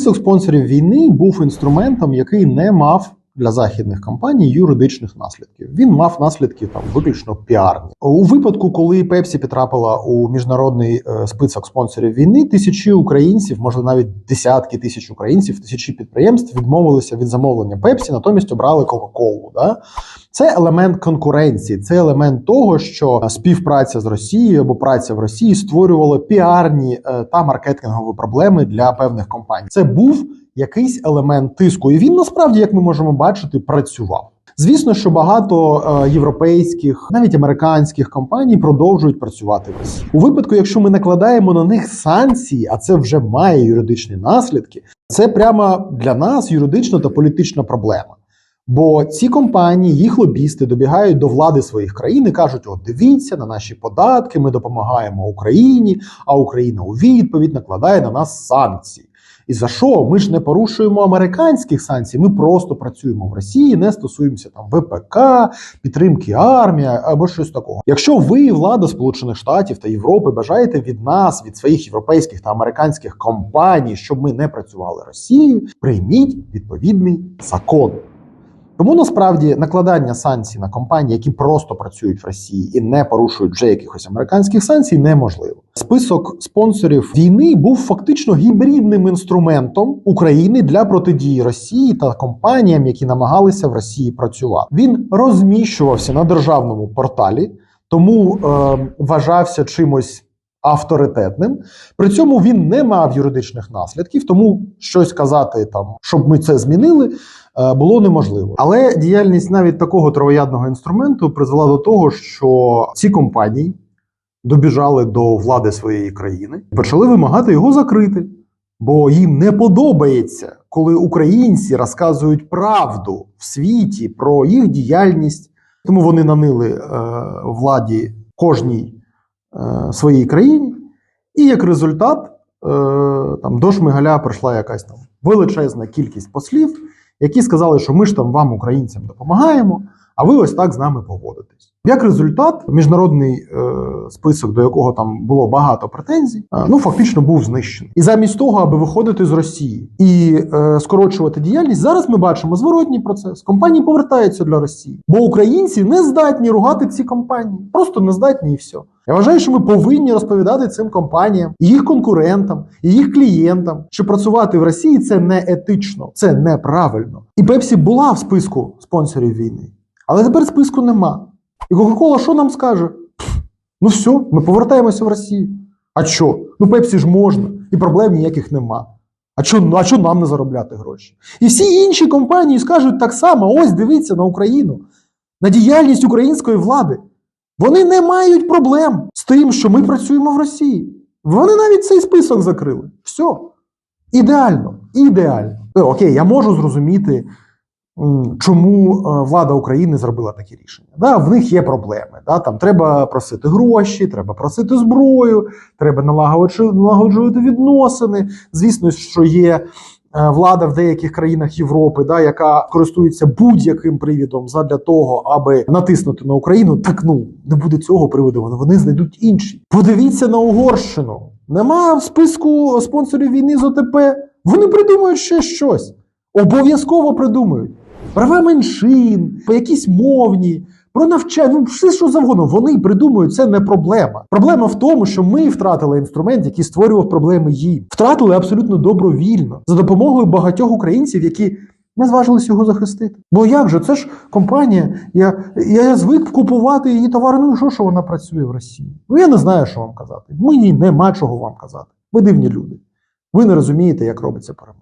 Список спонсорів війни був інструментом, який не мав для західних компаній юридичних наслідків. Він мав наслідки там виключно піарні. У випадку, коли Пепсі потрапила у міжнародний е, список спонсорів війни, тисячі українців, може навіть десятки тисяч українців, тисячі підприємств відмовилися від замовлення Пепсі, натомість обрали Кока-Колу. Да? Це елемент конкуренції, це елемент того, що співпраця з Росією або праця в Росії створювала піарні е, та маркетингові проблеми для певних компаній. Це був якийсь елемент тиску, і він насправді, як ми можемо бачити, працював. Звісно, що багато е, європейських, навіть американських компаній продовжують працювати в Росії. У випадку, якщо ми накладаємо на них санкції, а це вже має юридичні наслідки, це прямо для нас юридична та політична проблема. Бо ці компанії, їх лобісти добігають до влади своїх країн і кажуть: от дивіться на наші податки, ми допомагаємо Україні, а Україна у відповідь накладає на нас санкції. І за що? Ми ж не порушуємо американських санкцій, ми просто працюємо в Росії, не стосуємося там ВПК, підтримки армії або щось такого. Якщо ви, влада Сполучених Штатів та Європи, бажаєте від нас, від своїх європейських та американських компаній, щоб ми не працювали Росією, прийміть відповідний закон. Тому насправді накладання санкцій на компанії, які просто працюють в Росії і не порушують вже якихось американських санкцій, неможливо. Список спонсорів війни був фактично гібридним інструментом України для протидії Росії та компаніям, які намагалися в Росії працювати. Він розміщувався на державному порталі, тому е, вважався чимось. Авторитетним при цьому він не мав юридичних наслідків, тому щось казати там, щоб ми це змінили, було неможливо. Але діяльність навіть такого травоядного інструменту призвела до того, що ці компанії добіжали до влади своєї країни і почали вимагати його закрити, бо їм не подобається, коли українці розказують правду в світі про їх діяльність. Тому вони нанили е, владі кожній е, своїй країні, і як результат е, там до Шмигаля прийшла якась там величезна кількість послів, які сказали, що ми ж там вам, українцям, допомагаємо, а ви ось так з нами поводитесь. Як результат, міжнародний е, список, до якого там було багато претензій, е, ну фактично був знищений. І замість того, аби виходити з Росії і е, скорочувати діяльність, зараз ми бачимо зворотній процес. Компанії повертаються для Росії, бо українці не здатні ругати ці компанії, просто не здатні і все. Я вважаю, що ми повинні розповідати цим компаніям, їх конкурентам, їх клієнтам, що працювати в Росії це не етично, це неправильно. І Пепсі була в списку спонсорів війни, але тепер списку нема. І Кока-Кола що нам скаже? Ну все, ми повертаємося в Росію. А що? Ну Пепсі ж можна, і проблем ніяких нема. А що, а що нам не заробляти гроші? І всі інші компанії скажуть так само: ось дивіться на Україну, на діяльність української влади. Вони не мають проблем з тим, що ми працюємо в Росії. Вони навіть цей список закрили. Все. Ідеально. Ідеально. Е, Окей, я можу зрозуміти, чому е, влада України зробила такі рішення. Да, в них є проблеми. Да, там треба просити гроші, треба просити зброю, треба налагоджувати, відносини. Звісно, що є е, влада в деяких країнах Європи, да, яка користується будь-яким привідом задля того, аби натиснути на Україну. Так ну не буде цього приводу. Вони знайдуть інші. Подивіться на Угорщину. Нема в списку спонсорів війни з ОТП. Вони придумають ще щось. Обов'язково придумають. Права меншин, по якісь мовні, про навчання, ну все що завгодно. Вони придумують, це не проблема. Проблема в тому, що ми втратили інструмент, який створював проблеми їм. Втратили абсолютно добровільно за допомогою багатьох українців, які не зважились його захистити. Бо як же? Це ж компанія. Я, я звик купувати її товари. Ну що, що вона працює в Росії? Ну я не знаю, що вам казати. Мені нема чого вам казати. Ви дивні люди. Ви не розумієте, як робиться перемога.